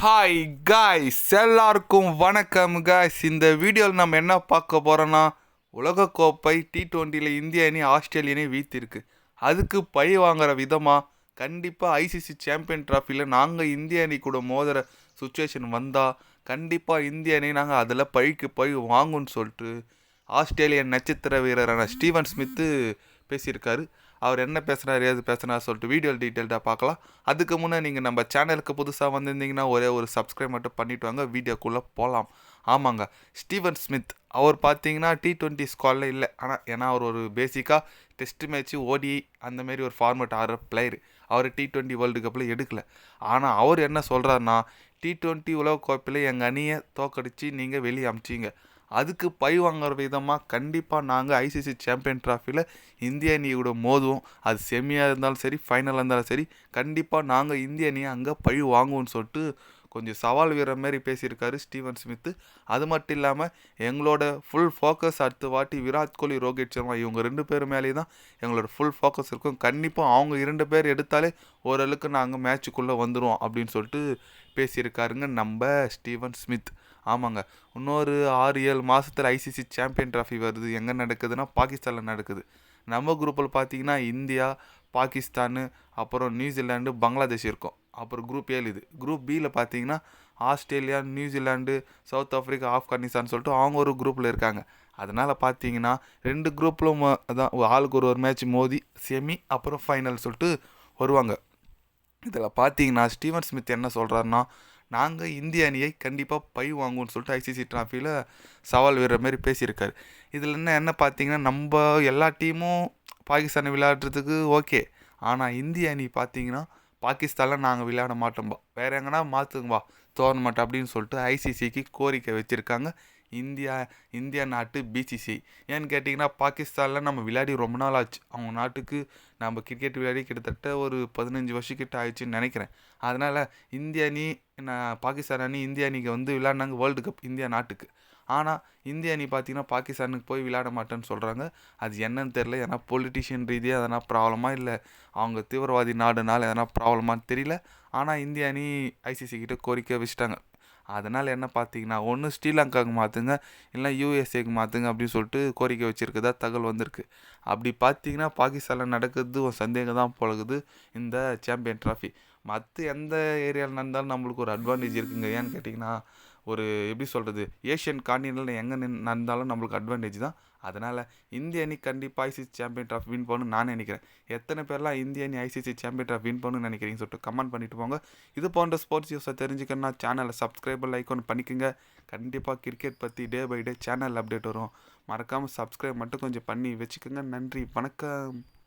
Hi guys எல்லாருக்கும் வணக்கம் guys இந்த வீடியோவில் நம்ம என்ன பார்க்க போகிறோன்னா உலகக்கோப்பை டி ட்வெண்ட்டியில் இந்திய அணி ஆஸ்திரேலிய அணி வீழ்த்திருக்கு அதுக்கு பழி வாங்குற விதமாக கண்டிப்பாக ஐசிசி சாம்பியன் ட்ராஃபியில் நாங்கள் இந்திய அணி கூட மோதுற சுச்சுவேஷன் வந்தால் கண்டிப்பாக இந்திய அணி நாங்கள் அதில் பழிக்கு பழி வாங்கும்னு சொல்லிட்டு ஆஸ்திரேலியன் நட்சத்திர வீரரான ஸ்டீவன் ஸ்மித்து பேசியிருக்காரு. அவர் என்ன பேசுகிறாரு ஏது பேசுனார் சொல்லிட்டு வீடியோ டீட்டெயில்டாக பார்க்கலாம். அதுக்கு முன்னே நீங்கள் நம்ம சேனலுக்கு புதுசாக வந்திருந்தீங்கன்னா ஒரே ஒரு சப்ஸ்கிரைப் மட்டும் பண்ணிட்டு வாங்க வீடியோக்குள்ளே போகலாம் ஆமாங்க ஸ்டீவன் ஸ்மித் அவர் பார்த்தீங்கன்னா டி டுவெண்ட்டி ஸ்குவாடில் இல்லை. ஆனால் ஏன்னா அவர் ஒரு பேசிக்காக டெஸ்ட் மேட்ச்சு ஓடி அந்தமாரி ஒரு ஃபார்மேட் ஆடுற பிளேயர் அவர் டி ட்வெண்ட்டி வேர்ல்டு கப்பில் எடுக்கல. ஆனால் அவர் என்ன சொல்கிறாருன்னா டி ட்வெண்ட்டி உலகக்கோப்பையில் எங்கள் அணியை தோக்கடிச்சு நீங்கள் வெளியே அமிச்சிங்க. அதுக்கு பழி வாங்குற விதமாக கண்டிப்பாக நாங்கள் ஐசிசி சாம்பியன் ட்ராஃபியில் இந்திய அணியோட மோதுவோம். அது செமியாக இருந்தாலும் சரி ஃபைனலாக இருந்தாலும் சரி கண்டிப்பாக நாங்கள் இந்திய அணியை அங்கே பழி வாங்குவோம்னு சொல்லிட்டு கொஞ்சம் சவால் வீர மாதிரி பேசியிருக்காரு ஸ்டீவன் ஸ்மித்து. அது மட்டும் இல்லாமல் எங்களோட ஃபுல் ஃபோக்கஸ் அடுத்த வாட்டி விராட் கோலி ரோஹித் சர்மா இவங்க ரெண்டு பேர் மேலேயும் தான் எங்களோட ஃபுல் ஃபோக்கஸ் இருக்கும். கண்டிப்பாக அவங்க இரண்டு பேர் எடுத்தாலே ஓரளவுக்கு நாங்கள் மேட்சுக்குள்ளே வந்துடுவோம் அப்படின்னு சொல்லிட்டு பேசியிருக்காருங்க. நம்ம ஸ்டீவன் ஸ்மித். ஆமாங்க. இன்னொரு ஆறு ஏழு மாதத்தில் ஐசிசி சாம்பியன் ட்ராஃபி வருது. எங்கே நடக்குதுன்னா பாகிஸ்தானில் நடக்குது. நம்ம குரூப்பில் பார்த்தீங்கன்னா இந்தியா பாகிஸ்தானு அப்புறம் நியூசிலாண்டு பங்களாதேஷ் இருக்கும். அப்புறம் குரூப் ஏழு இது. குரூப் பியில் பார்த்தீங்கன்னா Australia New Zealand south Africa Afghanistan சொல்லிட்டு அவங்க ஒரு குரூப்பில் இருக்காங்க. அதனால் பார்த்தீங்கன்னா ரெண்டு குரூப்பில் அதான் ஆளுக்கு ஒரு ஒரு மேட்ச் மோதி செமி அப்புறம் ஃபைனல் சொல்லிட்டு வருவாங்க. இதில் பார்த்தீங்கன்னா ஸ்டீவன் ஸ்மித் என்ன சொல்கிறாருன்னா நாங்கள் இந்திய அணியை கண்டிப்பாக பை வாங்குவோம்னு சொல்லிட்டு ஐசிசி ட்ராஃபியில் சவால் விடுற மாதிரி பேசியிருக்காரு. இதில் என்ன என்ன பார்த்தீங்கன்னா நம்ம எல்லா டீமும் பாகிஸ்தானை விளையாடுறதுக்கு ஓகே. ஆனால் இந்திய அணி பார்த்தீங்கன்னா பாகிஸ்தானில் நாங்கள் விளையாட மாட்டோம்பா. வேறு எங்கன்னா மாற்றுங்கப்பா டோர்னமெண்ட் அப்படின்னு சொல்லிட்டு ஐசிசிக்கு கோரிக்கை வச்சுருக்காங்க. இந்தியா இந்தியா நாட்டு பிசிசி ஏன்னு கேட்டிங்கன்னா பாகிஸ்தானில் நம்ம விளையாடி ரொம்ப நாள் ஆச்சு. அவங்க நாட்டுக்கு நம்ம கிரிக்கெட் விளையாடி கிட்டத்தட்ட ஒரு பதினஞ்சு வருஷக்கிட்ட ஆயிடுச்சுன்னு நினைக்கிறேன். அதனால் இந்தியா அணி நான் பாகிஸ்தான் அணி இந்தியா அணிக்கு வந்து விளையாடினாங்க வேர்ல்டு கப் இந்தியா நாட்டுக்கு. ஆனால் இந்திய அணி பார்த்தீங்கன்னா பாகிஸ்தானுக்கு போய் விளையாட மாட்டேன்னு சொல்கிறாங்க அது என்னன்னு தெரில ஏன்னா பொலிட்டிஷியன் ரீதியாக எதனா ப்ராப்ளமாக இல்லை அவங்க தீவிரவாதி நாடுனால எதனா ப்ராப்ளமான்னு தெரியல. ஆனால் இந்திய அணி ஐசிசி கிட்டே கோரிக்கை வச்சுட்டாங்க. அதனால் என்ன பார்த்தீங்கன்னா ஒன்று ஸ்ரீலங்காவுக்கு மாற்றுங்க இல்லை யூஎஸ்ஏக்கு மாற்றுங்க அப்படின்னு சொல்லிட்டு கோரிக்கை வச்சுருக்கதா தகவல் வந்திருக்கு. அப்படி பார்த்தீங்கன்னா பாகிஸ்தானில் நடக்கிறது ஒரு சந்தேகம் தான் பழகுது இந்த சாம்பியன் ட்ராஃபி மற்ற எந்த ஏரியாவில் நடந்தாலும் நம்மளுக்கு ஒரு அட்வான்டேஜ் இருக்குங்க. ஏன்னு கேட்டிங்கன்னா ஒரு எப்படி சொல்கிறது ஏஷியன் காண்டினென்டில் எங்கே நின் நடந்தாலும் நம்மளுக்கு அட்வான்டேஜ் தான். அதனால் இந்திய அணி கண்டிப்பாக ஐசிசி சாம்பியன் ட்ராஃப் வின் பண்ணணும்னு நான் நினைக்கிறேன். எத்தனை பேர்லாம் இந்திய அணி ஐசிசி சாம்பியன் ட்ராஃப் வின் பண்ணணும்னு நினைக்கிறீங்கன்னு சொல்லிட்டு கமெண்ட் பண்ணிட்டு போங்க. இது போன்ற ஸ்போர்ட்ஸ் நியூஸை தெரிஞ்சுக்கணும்னா சேனலை சப்ஸ்கிரைபர் லைக் ஒன்று பண்ணிக்கோங்க. கண்டிப்பாக கிரிக்கெட் பற்றி day by day channel update வரும். மறக்காமல் சப்ஸ்கிரைப் மட்டும் கொஞ்சம் பண்ணி வச்சுக்கோங்க. நன்றி வணக்கம்.